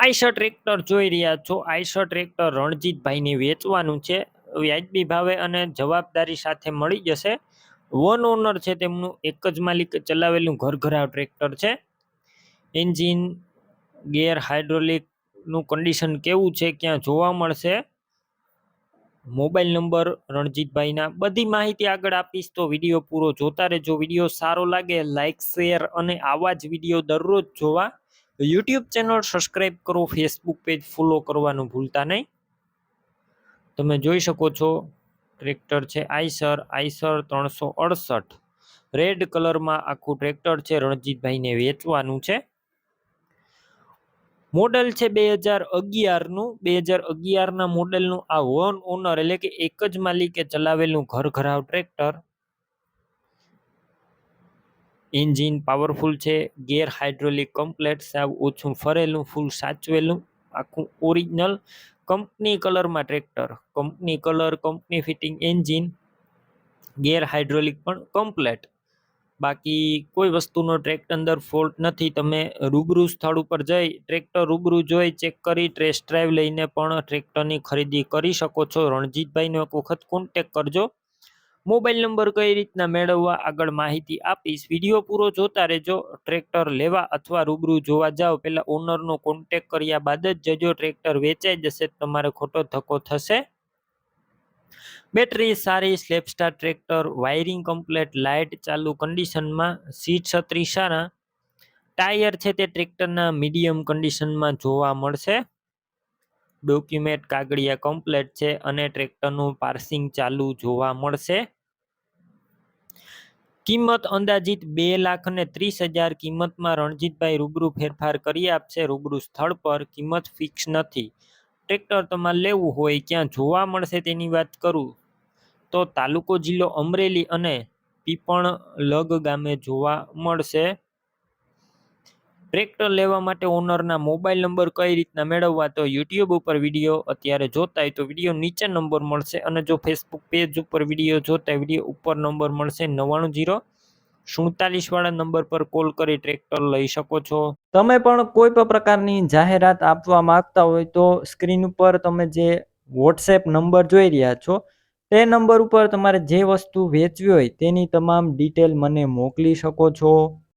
Eicher tractor જોઈ રહ્યા છો. આઈશર ટ્રેક્ટર રણજીતભાઈને વેચવાનું છે. વ્યાજબી ભાવે અને જવાબદારી સાથે મળી જશે. વન ઓનર છે તેમનું. એક જ માલિક ચલાવેલું ઘરઘરાવ ટ્રેક્ટર છે. એન્જિન, ગેર હાઇડ્રોલિકનું કન્ડિશન કેવું છે ક્યાં જોવા મળશે? મોબાઈલ નંબર રણજીતભાઈના. બધી માહિતી આગળ આપીશ તો વીડિયો પૂરો જોતા રહેજો. વીડિયો સારો લાગે લાઇક શેર અને આવા જ વીડિયો દરરોજ જોવા. યુટ્યુબ ચેનલ સબસ્ક્રાઈબ કરો ફેસબુક પેજ ફોલો કરવાનું ભૂલતા નહીં. તમે જોઈ શકો છો ટ્રેક્ટર છે આઈસર આઈસર ત્રણસો અડસઠ. રેડ કલરમાં આખું ટ્રેક્ટર છે, રણજીતભાઈને વેચવાનું છે. મોડલ છે બે હજાર અગિયારનું. બે હજાર અગિયારના મોડલનું આ વન ઓનર એટલે કે એક જ માલિકે ચલાવેલું ઘર ઘરાવ ટ્રેક્ટર એન્જિન પાવરફુલ છે ગેર હાઇડ્રોલિક કમ્પ્લેટ સાવ ઓછું ફરેલું ફૂલ સાચવેલું, આખું ઓરિજિનલ કંપની કલરમાં tractor company colour company fitting engine gear hydraulic પણ કમ્પ્લેટ બાકી કોઈ વસ્તુનો ટ્રેક્ટર અંદર ફોલ્ટ નથી, તમે રૂબરૂ સ્થળ ઉપર જઈ ટ્રેક્ટર રૂબરૂ જોઈ ચેક કરી ટેસ્ટ ડ્રાઈવ લઈને પણ ટ્રેક્ટરની ખરીદી કરી શકો છો. રણજીતભાઈનો એક વખત કોન્ટેક કરજો. મોબાઈલ નંબર કઈ રીતના મેળવવા આગળ માહિતી આપીશ. વીડિયો પૂરો જોતા રહેજો. ટ્રેક્ટર લેવા અથવા રૂબરૂ જોવા જાઓ. પહેલાં ઓનરનો કોન્ટેક કર્યા બાદ જ જજો. ટ્રેક્ટર વેચાઈ જશે તમારે ખોટો ધક્કો થશે. બેટરી સારી, સ્લેપસ્ટાર ટ્રેક્ટર વાયરિંગ કમ્પ્લેટ લાઇટ ચાલુ કન્ડિશનમાં સીટ છત્રી ટાયર છે તે ટ્રેક્ટરના મીડિયમ કન્ડિશનમાં જોવા મળશે. ડોક્યુમેન્ટ કાગળિયા કમ્પ્લેટ છે અને ટ્રેક્ટરનું પાર્સિંગ ચાલુ જોવા મળશે. કિંમત અંદાજિત બે લાખ અને ત્રીસ હજાર કિંમતમાં રણજીતભાઈ રૂબરૂ ફેરફાર કરી આપશે. રૂબરૂ સ્થળ પર કિંમત ફિક્સ નથી. ટ્રેક્ટર તમારે લેવું હોય ક્યાં જોવા મળશે તેની વાત કરું. તો તાલુકો જિલ્લો અમરેલી અને પીપણ લગ ગામે જોવા મળશે. ટ્રેક્ટર લેવા માટે ઓનરના મોબાઈલ નંબર કઈ રીતના મેળવવા તો યુટ્યુબ ઉપર વીડિયો અત્યારે જોતા હોય તો વીડિયો નીચે નંબર મળશે અને જો ફેસબુક પેજ ઉપર વીડિયો જોતા વીડિયો ઉપર નંબર મળશે નવ્વાણું જીરો સુડતાલીસ વાળા નંબર પર કોલ કરી ટ્રેક્ટર લઈ શકો છો. તમે પણ કોઈ પણ પ્રકારની જાહેરાત આપવા માંગતા હોય તો સ્ક્રીન ઉપર તમે જે વોટ્સએપ નંબર જોઈ રહ્યા છો, તે નંબર ઉપર તમારે જે વસ્તુ વેચવી હોય તેની તમામ ડિટેલ મને મોકલી શકો છો.